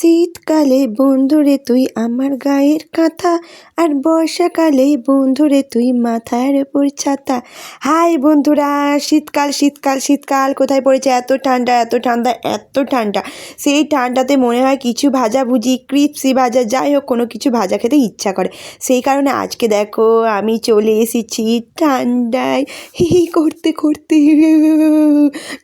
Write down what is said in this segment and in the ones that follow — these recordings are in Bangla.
শীতকালে বন্ধুরে তুই আমার গায়ের কাঁথা, আর বর্ষাকালে বন্ধুরে তুই মাথার ওপর ছাতা। হাই বন্ধুরা, শীতকাল শীতকাল শীতকাল, কোথায় পড়েছে এত ঠান্ডা এত ঠান্ডা এত ঠান্ডা। সেই ঠান্ডাতে মনে হয় কিছু ভাজাভুজি ক্রিপসি ভাজা, যাই হোক, কোনো কিছু ভাজা খেতে ইচ্ছা করে। সেই কারণে আজকে দেখো, আমি চলে এসেছি ঠান্ডায়। হি হি, করতে করতে,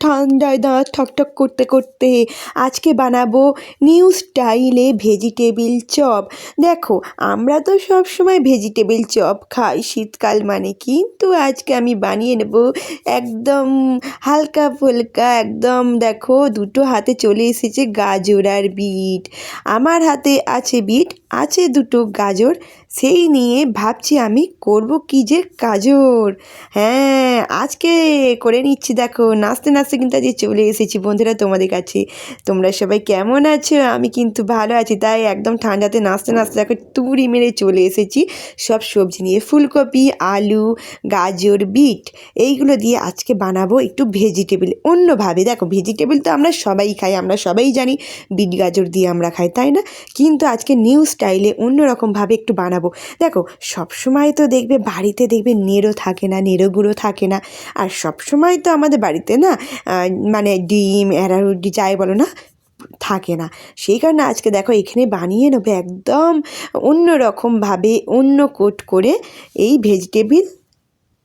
ঠান্ডায় দাঁত ঠকঠক করতে করতে। আজকে বানাবো নিউ স্টাইলে ভেজিটেবিল চপ। দেখো, আমরা তো সব সময় ভেজিটেবিল চপ খাই শীতকাল মানে কিন্তু আজকে আমি বানিয়ে নেব একদম হালকা ফুলকা একদম দেখো দুটো হাতে চলে এসেছে গাজর আর বিট। আমার হাতে আছে বিট আছে দুটো গাজর, সেই নিয়ে ভাবছি আমি করব কি যে গাজর। হ্যাঁ আজকে করে নিচ্ছি। দেখো, নাচতে নাচতে কিন্তু আজকে চলে এসেছি বন্ধুরা তোমাদের কাছে। তোমরা সবাই কেমন আছো? আমি কিন্তু ভালো আছি। তাই একদম ঠান্ডাতে নাচতে নাচতে দেখো তুড়ি মেরে চলে এসেছি। সব সবজি নিয়ে, ফুলকপি, আলু, গাজর, বিট, এইগুলো দিয়ে আজকে বানাবো একটু ভেজিটেবল অন্যভাবে দেখো ভেজিটেবল তো আমরা সবাই খাই, আমরা সবাই জানি বিট গাজর দিয়ে আমরা খাই, তাই না? কিন্তু আজকে নিউ স্টাইলে অন্যরকমভাবে একটু বানাবো। দেখো সব সময় তো দেখবে বাড়িতে দেখবে নেড়ো থাকে না নেড়ো গুঁড়ো থাকে না। আর সব সময় তো আমাদের বাড়িতে না মানে ডিম এরারুটি যাই বলো না, থাকে না। সেই কারণে আজকে দেখো এখানে বানিয়ে নেবে একদম অন্য রকমভাবে, অন্য কোট করে এই ভেজিটেবিল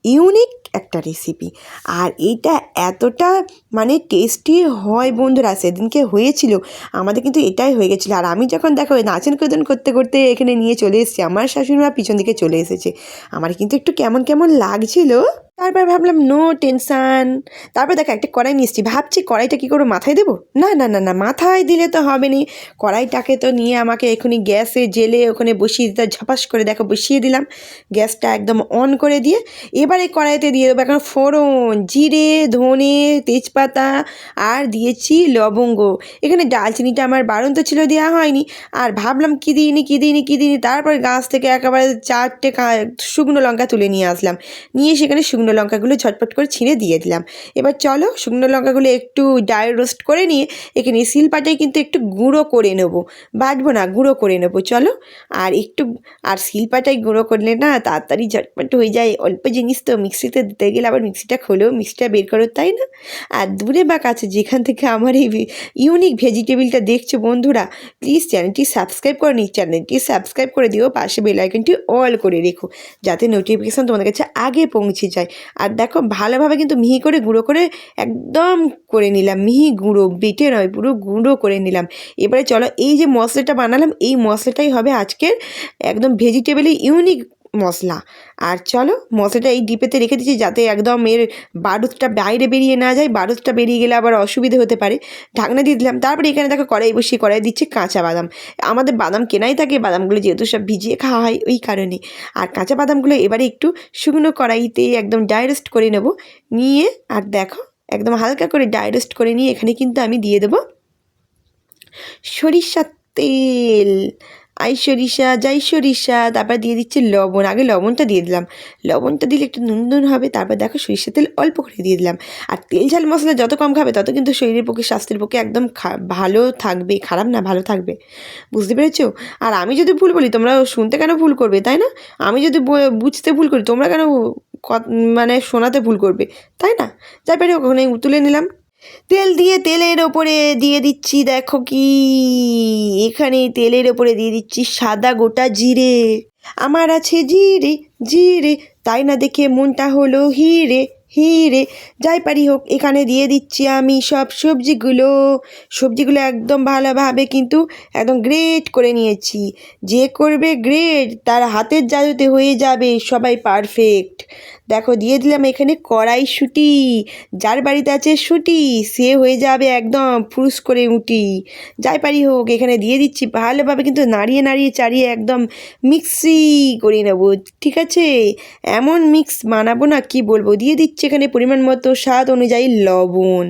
ইউনিক একটা রেসিপি আর এইটা এতটা মানে টেস্টি হয় বন্ধুরা, সেদিনকে হয়েছিল। আমাদের কিন্তু এটাই হয়ে গেছিল। আর আমি যখন দেখো নাচন কদন করতে করতে এখানে নিয়ে চলে এসেছি, আমার শাশুড়িমা পিছন দিকে চলে এসেছে। আমার কিন্তু একটু কেমন কেমন লাগছিল। তারপর ভাবলাম, নো টেনশান। তারপর দেখো, একটা কড়াই নিয়ে এসেছি। ভাবছি কড়াইটা কী করে মাথায় দেবো? না না না না, মাথায় দিলে তো হবে নি কড়াইটাকে তো নিয়ে আমাকে এখনই গ্যাসে জেলে ওখানে বসিয়ে দিতে ঝপাস করে দেখো, বসিয়ে দিলাম। গ্যাসটা একদম অন করে দিয়ে এবারে কড়াইতে দিয়ে দেবো এখন ফোড়ন, জিরে, ধনে, তেজপাতা আর দিয়েছি লবঙ্গ। এখানে ডালচিনিটা আমার বারণ তো ছিল দেওয়া হয়নি। আর ভাবলাম, কী দিইনি কী দিইনি কী দিইনি? তারপর গাছ থেকে একেবারে চারটে শুকনো লঙ্কা তুলে নিয়ে আসলাম। নিয়ে সেখানে শুকনো লঙ্কাগুলো ঝটপট করে ছিঁড়ে দিয়ে দিলাম। এবার চলো শুকনো লঙ্কাগুলো একটু ড্রাই রোস্ট করে নিয়ে এখানে শিলপাটায় কিন্তু একটু গুঁড়ো করে নেব। বাটবো না, গুঁড়ো করে নেব, চলো। আর একটু, আর শিলপাটায় গুঁড়ো করলে না তাড়াতাড়ি ঝটপট হয়ে যায়। অল্প জিনিস তো মিক্সিতে দিতে গেলে আবার মিক্সিটা খোলো, মিক্সিটা বের করো, তাই না? আর দূরে বা কাছে যেখান থেকে আমার এই ইউনিক ভেজিটেবিলটা দেখছ বন্ধুরা, প্লিজ চ্যানেলটি সাবস্ক্রাইব করে নিই চ্যানেলটি সাবস্ক্রাইব করে দিও, পাশে বেল আইকনটি অল করে রেখো, যাতে নোটিফিকেশান তোমাদের কাছে আগে পৌঁছে যায়। আর দেখো ভালোভাবে কিন্তু মিহি করে গুঁড়ো করে একদম করে নিলাম। মিহি গুঁড়ো, বেটে নয়, পুরো গুঁড়ো করে নিলাম। এবারে চলো এই যে মশলাটা বানালাম, এই মশলাটাই হবে আজকের একদম ভেজিটেবলি ইউনিক মশলা। আর চলো মশলাটা এই ডিপেতে রেখে দিচ্ছি যাতে একদম এর বারুদটা বাইরে বেরিয়ে না যায়, বারুদটা বেরিয়ে গেলে আবার অসুবিধে হতে পারে। ঢাকনা দিয়ে দিলাম, তারপরে এখানে দেখো কড়াই বসিয়ে কড়াই দিচ্ছি কাঁচা বাদাম। আমাদের বাদাম কেনাই থাকে, বাদামগুলো যেহেতু সব ভিজিয়ে খাওয়া হয় ওই কারণে। আর কাঁচা বাদামগুলো এবারে একটু শুকনো কড়াইতে একদম ড্রাই রোস্ট করে নেব, নিয়ে আর দেখো একদম হালকা করে ড্রাই রোস্ট করে নিয়ে এখানে কিন্তু আমি দিয়ে দেবো সরিষার তেল। আই সরিষা, যাই সরিষা, তারপর দিয়ে দিচ্ছি লবণ। আগে লবণটা দিয়ে দিলাম। লবণটা দিলে একটু নুন নুন হবে, তারপর দেখো সরিষা তেল অল্প করে দিয়ে দিলাম। আর তেল ঝাল মশলা যত কম খাবে, তত কিন্তু শরীরের পক্ষে, স্বাস্থ্যের পক্ষে একদম ভালো থাকবে, খারাপ না, ভালো থাকবে। বুঝতে পেরেছ? আর আমি যদি ভুল বলি তোমরা শুনতে কেন ভুল করবে, তাই না? আমি যদি বুঝতে ভুল করি, তোমরা কেন মানে শোনাতে ভুল করবে, তাই না? যাই পারি ওখানে তুলে নিলাম। তেল দিয়ে তেলের ওপরে দিয়ে দিচ্ছি, দেখো কি। এখানে তেলের ওপরে দিয়ে দিচ্ছি সাদা গোটা জিরে। আমার আছে জিরে জিরে, তাই না দেখে মনটা হলো হিরে হিরে। যাই পারি হোক, এখানে দিয়ে দিচ্ছি আমি সব সবজিগুলো। সবজিগুলো একদম ভালোভাবে কিন্তু একদম গ্রেট করে নিয়েছি। যে করবে গ্রেট, তার হাতের জাদুতে হয়ে যাবে, সবাই পারফেক্ট। দেখো, দিয়ে দিলাম এখানে কড়াই কড়াইশুঁটি। যার বাড়িতে আছে শুঁটি, সে হয়ে যাবে একদম ফুরুস করে উটি। যাই পারি হোক, এখানে দিয়ে দিচ্ছি। ভালোভাবে কিন্তু নাড়িয়ে নাড়িয়ে চাড়িয়ে একদম মিক্সি করে নেব, ঠিক আছে? এমন মিক্স বানাবো না, কি বলব? দিয়ে দিচ্ছি এখানে পরিমাণ মতো স্বাদ অনুযায়ী লবণ।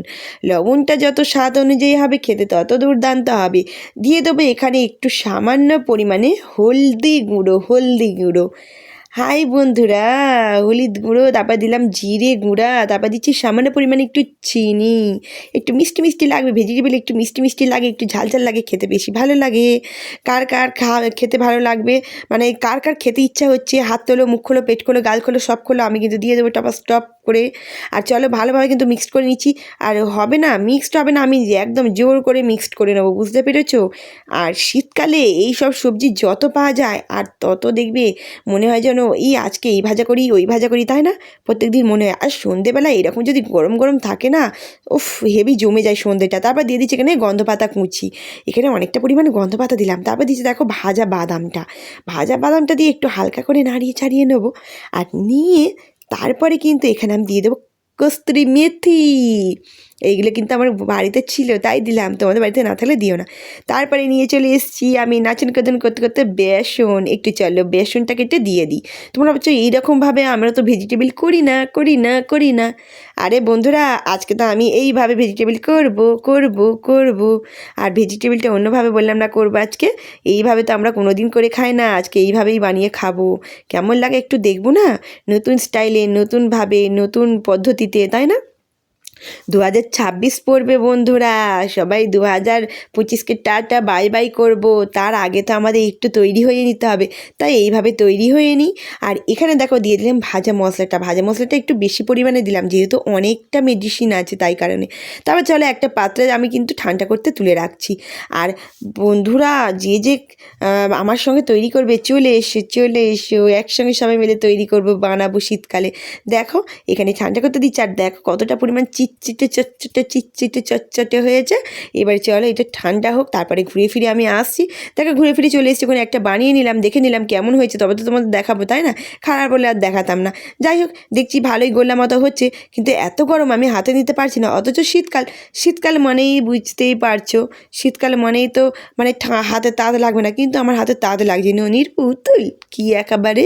লবণটা যত স্বাদ অনুযায়ী হবে, খেতে তত দুর্দান্ত হবে। দিয়ে দেবো এখানে একটু সামান্য পরিমাণে হলদি গুঁড়ো হলদি গুঁড়ো। হাই বন্ধুরা, হলুদ গুঁড়ো, তারপর দিলাম জিরে গুঁড়া, তারপর দিচ্ছি সামান্য পরিমাণে একটু চিনি। একটু মিষ্টি মিষ্টি লাগবে ভেজিটেবল একটু মিষ্টি মিষ্টি লাগে, একটু ঝাল ঝাল লাগে, খেতে বেশি ভালো লাগে। কার কার খা খেতে ভালো লাগবে? মানে কার কার খেতে ইচ্ছা হচ্ছে, হাত তোলো, মুখ খোলো, পেট খোলো, গাল খোলো, সব খোলো, আমি কিন্তু দিয়ে দেবো স্টপ করে, আর চলো ভালোভাবে কিন্তু মিক্সড করে নিচ্ছি। আর হবে না মিক্সড হবে না, আমি যে একদম জোর করে মিক্সড করে নেব, বুঝতে পেরেছ? আর শীতকালে এই সব সবজি যত পাওয়া যায়, আর তত দেখবে মনে হয় যেন এই আজকে এই ভাজা করি, ওই ভাজা করি। তাই না? প্রত্যেক দিন মনে হয়, আর সন্ধেবেলা এরকম যদি গরম গরম থাকে না, উফ, হেভি জমে যায় সন্ধেটা। তারপর দিয়ে দিচ্ছি এখানে গন্ধ পাতা কুচি। এখানে অনেকটা পরিমাণে গন্ধ পাতা দিলাম। তারপর দিচ্ছি দেখো ভাজা বাদামটা। ভাজা বাদামটা দিয়ে একটু হালকা করে নাড়িয়ে ছাড়িয়ে নেব। আর নিয়ে তারপরে কিন্তু এখানে আমি দিয়ে দেবো কস্তুরি মেথি। এইগুলো কিন্তু আমার বাড়িতে ছিল, তাই দিলাম। তোমাদের বাড়িতে না থাকলে দিও না। তারপরে নিয়ে চলে এসেছি আমি নাচন কদন করতে করতে বেসন। একটু চলো বেসনটাকে একটু দিয়ে দিই। তোমরা ভাবছ এইরকমভাবে আমরা তো ভেজিটেবল করি না করি না করি না। আরে বন্ধুরা, আজকে তো আমি এইভাবে ভেজিটেবল করব করব করব। আর ভেজিটেবলটা অন্যভাবে বললাম না করব আজকে। এইভাবে তো আমরা কোনো দিন করে খাই না, আজকে এইভাবেই বানিয়ে খাব। কেমন লাগে একটু দেখব না? নতুন স্টাইলে নতুনভাবে, নতুন পদ্ধতিতে, তাই না? দু হাজার ছাব্বিশ পড়বে বন্ধুরা। সবাই দু হাজার পঁচিশকে টাটা, বাই বাই করব। তার আগে তো আমাদের একটু তৈরি হয়ে নিতে হবে। তাই এইভাবে তৈরি হয়ে নিই। আর এখানে দেখো দিয়ে দিলাম ভাজা মশলাটা। ভাজা মশলাটা একটু বেশি পরিমাণে দিলাম, যেহেতু অনেকটা মেডিসিন আছে তাই কারণে। তারপর চলো একটা পাত্রে আমি কিন্তু ঠান্ডা করতে তুলে রাখছি। আর বন্ধুরা, যে যে আমার সঙ্গে তৈরি করবে, চলে এসো চলে এসো। একসঙ্গে সবাই মিলে তৈরি করব বানাবো শীতকালে। দেখো, এখানে ঠান্ডা করতে দিচ্ছি। আর দেখো কতটা পরিমাণ চিটচিটে চটচটে চিটচিটে চটচটে হয়েছে। এবার চলো, এটা ঠান্ডা হোক, তারপরে ঘুরে ফিরে আমি আসছি। দেখো, ঘুরে ফিরে চলে এসেছি, ওখানে একটা বানিয়ে নিলাম, দেখে নিলাম কেমন হয়েছে, তবে তো তোমাদের দেখাবো, তাই না? খারাপ বলে আর দেখাতাম না। যাই হোক, দেখছি ভালোই গোল্লা মতো হচ্ছে, কিন্তু এত গরম আমি হাতে নিতে পারছি না, অথচ শীতকাল শীতকাল মানেই বুঝতেই পারছ, শীতকাল মানেই তো মানে হাতে তাঁত লাগবে না, কিন্তু আমার হাতে তাঁত লাগছে ননির পুতুল, কি একেবারে?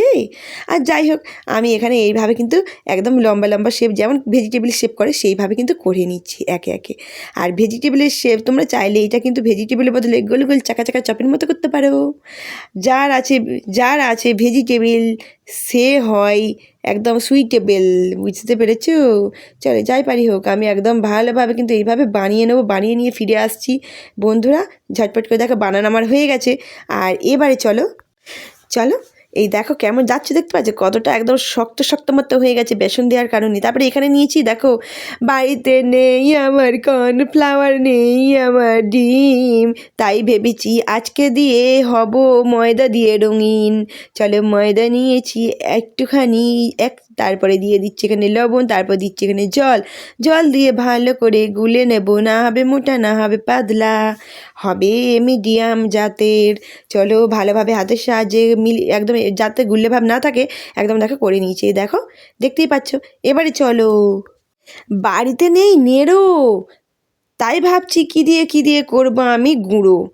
আর যাই হোক, আমি এখানে এইভাবে কিন্তু একদম লম্বা লম্বা শেপ যেমন ভেজিটেবল শেপ করে, সেইভাবে কিন্তু করে নিচ্ছি একে একে। আর ভেজিটেবলের শেপ তোমরা চাইলে এটা কিন্তু ভেজিটেবলের বদলে গোল গোল চাকা চাকা চপের মতো করতে পারো। যার আছে যার আছে ভেজিটেবল সে হয় একদম সুইটেবল বুঝতে পেরেছ? চলে যাই পারি হোক, আমি একদম ভালোভাবে কিন্তু এইভাবে বানিয়ে নেব, বানিয়ে নিয়ে ফিরে আসছি। বন্ধুরা, ঝটপট করে দেখো, বানানো আমার হয়ে গেছে। আর এবারে চলো চলো এই দেখো কেমন যাচ্ছে দেখতে পাচ্ছ? কতটা একদম শক্ত শক্ত মতো হয়ে গেছে বেসন দেওয়ার কারণে। তারপরে এখানে নিয়েছি, দেখো, বাড়িতে নেই আমার কর্নফ্লাওয়ার নেই আমার ডিম। তাই ভেবেছি আজকে দিয়ে হব ময়দা দিয়ে রঙিন। চলো ময়দা নিয়েছি একটুখানি, এক, তারপরে দিয়ে দিচ্ছি এখানে লবণ, তারপর দিচ্ছি এখানে জল। জল দিয়ে ভালো করে গুলে নেব, না হবে মোটা, না হবে পাতলা। হবে মিডিয়াম জাতের। চলো ভালোভাবে হাতের সাহায্যে মিল, একদম যাতে গুল্লে ভাব না থাকে, একদম দেখো করে নিয়েছি, দেখো, দেখতেই পাচ্ছ। এবারে চলো। বাড়িতে নেই নেড়ো। তাই ভাবছি কী দিয়ে কী দিয়ে করব আমি গুঁড়ো।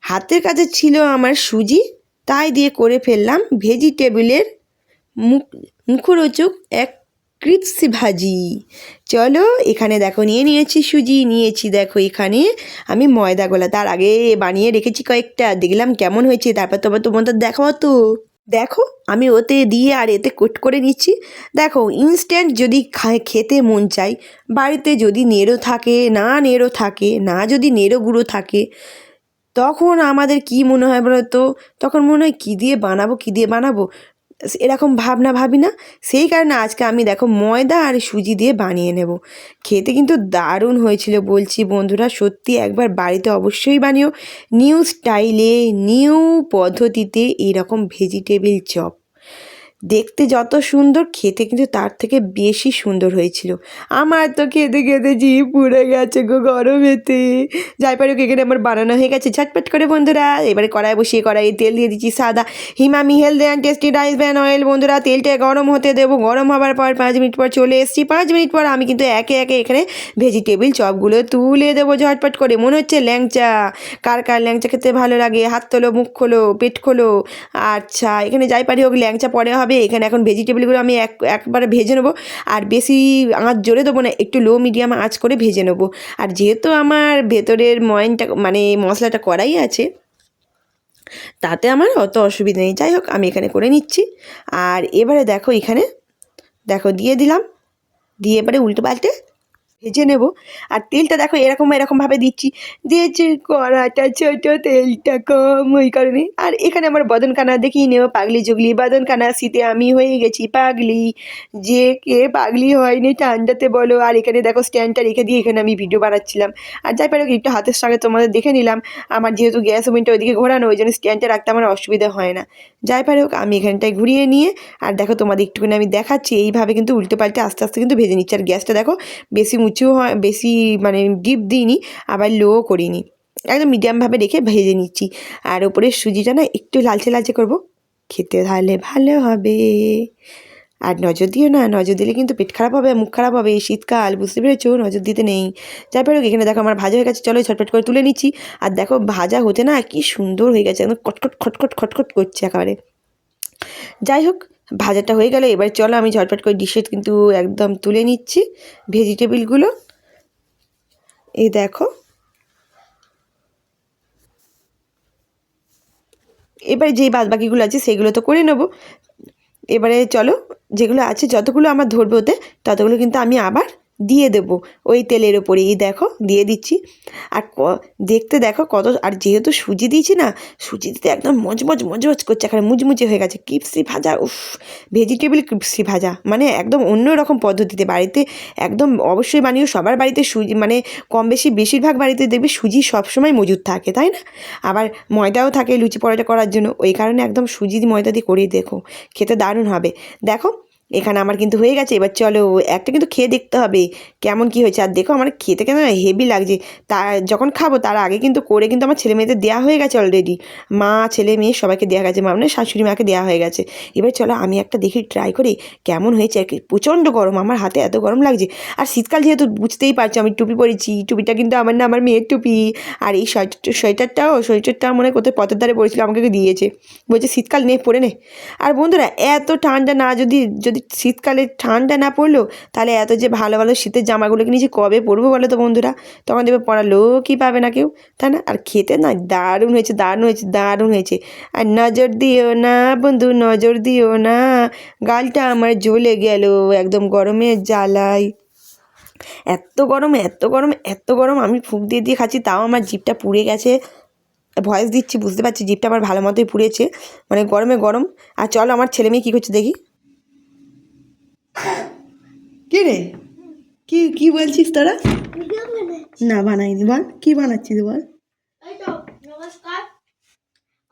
হাতের কাছে ছিল আমার সুজি, তাই দিয়ে করে ফেললাম ভেজিটেবলের মুখ, মুখরোচক এক ক্রিপসি ভাজি। চলো, এখানে দেখো, নিয়ে নিয়েছি সুজি, নিয়েছি দেখো এখানে আমি ময়দা গোলা। তার আগে বানিয়ে রেখেছি কয়েকটা, দেখলাম কেমন হয়েছে, তারপর তোমার তোমাদের দেখাও তো। দেখো, আমি ওতে দিয়ে আর এতে কুট করে নিচ্ছি। দেখো ইনস্ট্যান্ট যদি খেতে মন চাই বাড়িতে যদি নেড়ো থাকে, না নেড়ো থাকে, না যদি নেড়ো গুঁড়ো থাকে, তখন আমাদের কি মনে হয় বলো তো তখন মনে হয় কী দিয়ে বানাবো, কী দিয়ে বানাবো? এরকম ভাবনা ভাবি না। সেই কারণে আজকে আমি দেখো ময়দা আর সুজি দিয়ে বানিয়ে নেব। খেতে কিন্তু দারুণ হয়েছিল বলছি বন্ধুরা, সত্যি একবার বাড়িতে অবশ্যই বানিও। নিউ স্টাইলে, নিউ পদ্ধতিতে এরকম ভেজিটেবিল চপ। দেখতে যত সুন্দর খেতে কিন্তু তার থেকে বেশি সুন্দর হয়েছিল। আমার তো খেতে খেতে জিভ পুড়ে গেছে গো গরমেতে। যাই পারি হোক, এখানে আমার বানানো হয়ে গেছে। ঝটপট করে বন্ধুরা এবারে কড়াই বসিয়ে কড়াইয়ে তেল দিয়ে দিচ্ছি সাদা হিমামি healthy and tasty rice bran oil. বন্ধুরা তেলটা গরম হতে দেবো। গরম হবার পর পাঁচ মিনিট পর চলে এসেছি। পাঁচ মিনিট পর আমি কিন্তু একে একে এখানে ভেজিটেবিল চপগুলো তুলে দেবো ঝটপট করে। মনে হচ্ছে ল্যাংচা। কার কার ল্যাংচা খেতে ভালো লাগে? হাত তোলো মুখ খোলো পেট খোলো। আচ্ছা এখানে যাই পারি হোক ল্যাংচা পরে হবে। এখানে এখন ভেজিটেবলগুলো আমি এক, একবারে ভেজে নেব। আর বেশি আঁচ জোরে দেবো না, একটু লো মিডিয়াম আঁচ করে ভেজে নেব। আর যেহেতু আমার ভেতরের ময়নটা মানে মশলাটা করাই আছে, তাতে আমার অত অসুবিধা নেই। যাই হোক, আমি এখানে করে নিচ্ছি। আর এবারে দেখো এখানে, দেখো দিয়ে দিলাম। দিয়ে এবারে উল্টো পাল্টে ভেজে নেব। আর তেলটা দেখো এরকম এরকমভাবে দিচ্ছি। দিয়েছি কড়াটা ছোট তেলটা কম, ওই কারণে। আর এখানে আমার বদনখানা দেখিয়ে নেব পাগলি জুগলি। বদনখানা শীতে আমি হয়ে গেছি পাগলি। যে কে পাগলি হয়নি ঠান্ডাতে বলো। আর এখানে দেখো স্ট্যান্ডটা রেখে দিয়ে এখানে আমি ভিডিও বানাচ্ছিলাম। আর যাই পারো, একটু হাতের সঙ্গে তোমাদের দেখে নিলাম। আমার যেহেতু গ্যাস ওভেনটা ওইদিকে ঘোরানো, ওই জন্য স্ট্যান্ডটা রাখতে আমার অসুবিধা হয় না। যাই পারে হোক আমি এখানটায় ঘুরিয়ে নিয়ে, আর দেখো তোমাদের একটুখানি আমি দেখাচ্ছি। এইভাবে কিন্তু উল্টে পাল্টে আস্তে আস্তে কিন্তু ভেজে নিচ্ছি। আর গ্যাসটা দেখো বেশি উঁচু হয়, বেশি মানে ডিপ দিইনি, আবার লো করিনি। একদম মিডিয়ামভাবে রেখে ভেজে নিচ্ছি। আর ওপরে সুজিটা না একটু লালচে লালচে করব। খেতে তাহলে ভালো হবে। আর নজর দিও না, নজর দিলে কিন্তু পেট খারাপ হবে, মুখ খারাপ হবে। এই শীতকাল, বুঝতে পেরেছ? নজর দিতে নেই। যাই পারো এখানে দেখো আমার ভাজা হয়ে গেছে। চলো ছটপট করে তুলে নিচ্ছি। আর দেখো ভাজা হতে না কি সুন্দর হয়ে গেছে। একদম খটখট খটখট খটখট করছে একেবারে। যাই হোক ভাজাটা হয়ে গেল, এবার চলো আমি ঝটপট করে ডিশে কিন্তু একদম তুলে নিচ্ছি ভেজিটেবিলগুলো এই দেখো। এবারে যেই বাদ বাকিগুলো আছে সেগুলো তো করে নেব। এবারে চলো, যেগুলো আছে যতগুলো আমার ধরবে ওতে, ততগুলো কিন্তু আমি আবার দিয়ে দেবো। ওই তেলের ওপরে এই দেখো, দিয়ে দিচ্ছি। আর ক, দেখতে দেখো কত, আর যেহেতু সুজি দিয়েছি না, সুজি দিতে একদম মজমজ মজমজ করছে এখানে মুচমুচে হয়ে গেছে। কিপসি ভাজা, উফ ভেজিটেবল ক্রিপসি ভাজা। মানে একদম অন্য রকম পদ্ধতিতে বাড়িতে, একদম অবশ্যই বানিও, সবার বাড়িতে সুজি মানে কম বেশি বেশিরভাগ বাড়িতে দেখবে সুজি সবসময় মজুদ থাকে, তাই না? আবার ময়দাও থাকে লুচি পরোটা করার জন্য, ওই কারণে একদম সুজি ময়দা দিয়ে করে দেখো, খেতে দারুণ হবে। দেখো এখানে আমার কিন্তু হয়ে গেছে। এবার চলো, একটা কিন্তু খেয়ে দেখতে হবে, কেমন কি হয়েছে। আর দেখো আমার খেতে কেন হেভি লাগছে। তা যখন খাব তার আগে কিন্তু করে কিন্তু আমার ছেলে মেয়েদের দেওয়া হয়ে গেছে অলরেডি মা, ছেলে, মেয়ে সবাইকে দেওয়া গেছে। মা মানে শাশুড়ি মাকে দেওয়া হয়ে গেছে। এবার চলো আমি একটা দেখি ট্রাই করি কেমন হয়েছে আর কি। প্রচণ্ড গরম, আমার হাতে এত গরম লাগছে। আর শীতকাল যেহেতু বুঝতেই পারছ আমি টুপি পরেছি, টুপিটা কিন্তু আমার না আমার মেয়ের টুপি। আর এই সোয়েটার সোয়েটারটাও সোয়েটারটা মনে কোথায় পথের ধারে পড়েছিল, আমাকে দিয়েছে। বলছে শীতকাল নে, পরে নে। আর বন্ধুরা, এত ঠান্ডা না যদি যদি শীতকালে ঠান্ডা না পড়ল তাহলে এত যে ভালো ভালো শীতের জামাগুলো কিনে যে কবে পরবো বলো তো বন্ধুরা? তখন দেবে পড়ার লোকই পাবে না কেউ, তাই না? আর খেতে না, দারুণ হয়েছে দারুণ হয়েছে দারুণ হয়েছে। আর নজর দিও না বন্ধু, নজর দিও না। গালটা আমার জ্বলে গেল একদম গরমের জ্বালায়। এত গরম এত গরম এত গরম, আমি ফুক দিয়ে দিয়ে খাচ্ছি, তাও আমার জিভটা পুড়ে গেছে। ভয়েস দিচ্ছি, বুঝতে পারছি, জিভটা আমার ভালো মতোই পুড়েছে। মানে গরমে গরম। আর চলো আমার ছেলে মেয়ে কী করছে দেখি। কে রে? কি কি বলছিস তোরা? না বানাইনি বল। কি বানাচ্ছিস বল? তো নমস্কার।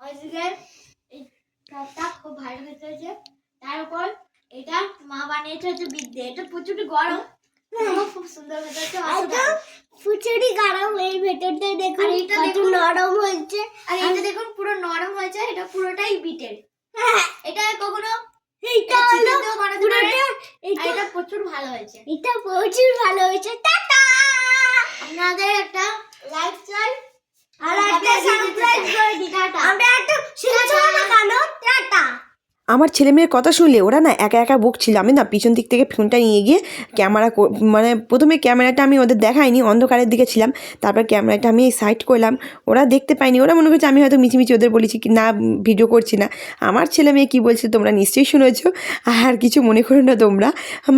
আজকের এই কাপটা খুব ভালো হয়েছে। তার এটা মা বানিয়েছে হচ্ছে বিদ্যে। এটা প্রচুর গরম। খুব সুন্দর হয়েছে ফুচুরি গরম এই ভেতরটা দেখুন দেখুন। নরম হয়েছে। আর এটা দেখুন পুরো নরম হয়েছে এটা পুরোটাই বিটের। হ্যাঁ। এটা কখনো এইটা এটা হলো পুরোটা এটা প্রচুর ভালো হয়েছে। এটা প্রচুর ভালো হয়েছে। টাটা! আপনাদের একটা লাইক চাই। আর একটা সাবস্ক্রাইব করে দিই। টাটা। আমরা একটু শুনছো না কেন? টাটা! আমার ছেলে মেয়ের কথা শুনলে ওরা না একা একা বকছিল। আমি না পিছন দিক থেকে ফোনটা নিয়ে গিয়ে ক্যামেরা মানে প্রথমে ক্যামেরাটা আমি ওদের দেখাইনি, অন্ধকারের দিকে ছিলাম। তারপর ক্যামেরাটা আমি সাইড করলাম। ওরা দেখতে পাইনি ওরা মনে করছে আমি হয়তো মিছিমিছি ওদের বলেছি কি না, ভিডিও করছি না। আমার ছেলে মেয়ে কী বলছে তোমরা নিশ্চয়ই শুনেছো? আর কিছু মনে করো না তোমরা।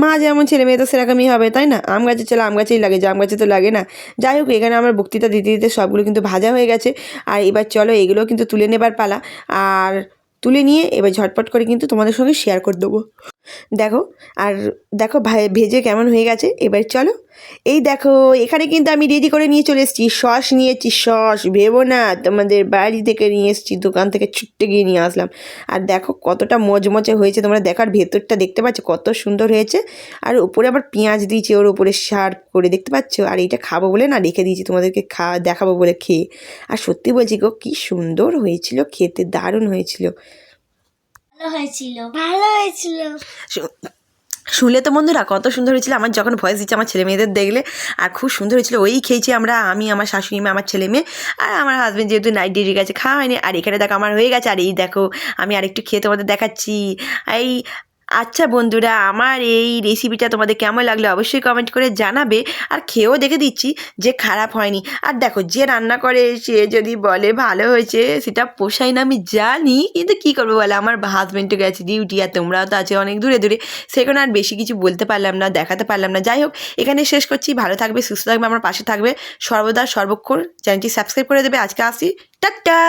মা যেমন ছেলে মেয়ে তো সেরকমই হবে, তাই না? আম গাছে চলে আম গাছেই লাগে, জাম গাছে তো লাগে না। যাই হোক, এখানে আমার বক্তৃতা দিতে দিতে সবগুলো কিন্তু ভাজা হয়ে গেছে। আর এবার চলো এগুলো কিন্তু তুলে নেবার পালা। আর তুলে নিয়ে এবার ঝটপট করে কিন্তু তোমাদের সঙ্গে শেয়ার করে দেবো। দেখো, আর দেখো ভাই, ভেজে কেমন হয়ে গেছে? এবার চলো। এই দেখো, এখানে কিন্তু আমি রেডি করে নিয়ে চলে এসেছি। সস নিয়েছি সস ভেবো না, তোমাদের বাড়ি থেকে নিয়ে এসেছি, দোকান থেকে ছুটতে গিয়ে নিয়ে আসলাম। আর দেখো কতটা মজমচে হয়েছে, তোমরা দেখার ভেতরটা দেখতে পাচ্ছ, কত সুন্দর হয়েছে। আর উপরে আবার পেঁয়াজ দিয়েছি, ওর উপরে শার্প করে, দেখতে পাচ্ছ? আর এইটা খাব বলে না, রেখে দিয়েছি তোমাদেরকে খা, দেখাবো বলে খেয়ে। আর সত্যি বলছি গো, কী সুন্দর হয়েছিল, খেতে দারুণ হয়েছিল। ভালো হয়েছিল ভালো হয়েছিল। শুনলে তো বন্ধুরা কত সুন্দর হয়েছিল। আমার যখন ভয়েস দিচ্ছে, আমার ছেলে মেয়েদের দেখলে, আর খুব সুন্দর হয়েছিল। ওই খেয়েছি আমরা, আমি, আমার শাশুড়ি মা, আমার ছেলে মেয়ে, আর আমার হাজব্যান্ড যেহেতু নাইট ডিউটি গেছে, খাওয়া হয়নি। আর এখানে দেখো, আমার হয়ে গেছে। আর এই দেখো, আমি আরেকটু খেয়ে তোমাদের দেখাচ্ছি। এই আচ্ছা বন্ধুরা, আমার এই রেসিপিটা তোমাদের কেমন লাগল অবশ্যই কমেন্ট করে জানাবে। আর খেয়েও দেখে দিচ্ছি যে খারাপ হয়নি। আর দেখো, যে রান্না করে সে যদি বলে ভালো হয়েছে, সেটা পোষায় না, আমি জানি। কিন্তু কী করব বলে, আমার হাজব্যান্ডও গেছে ডিউটি আর তোমরাও তো আছে অনেক দূরে দূরে। সেখানে আর বেশি কিছু বলতে পারলাম না, দেখাতে পারলাম না। যাই হোক, এখানে শেষ করছি। ভালো থাকবে, সুস্থ থাকবে, আমার পাশে থাকবে। সর্বদা সর্বক্ষণ চ্যানেলটি সাবস্ক্রাইব করে দেবে। আজকে আসি। টাটা!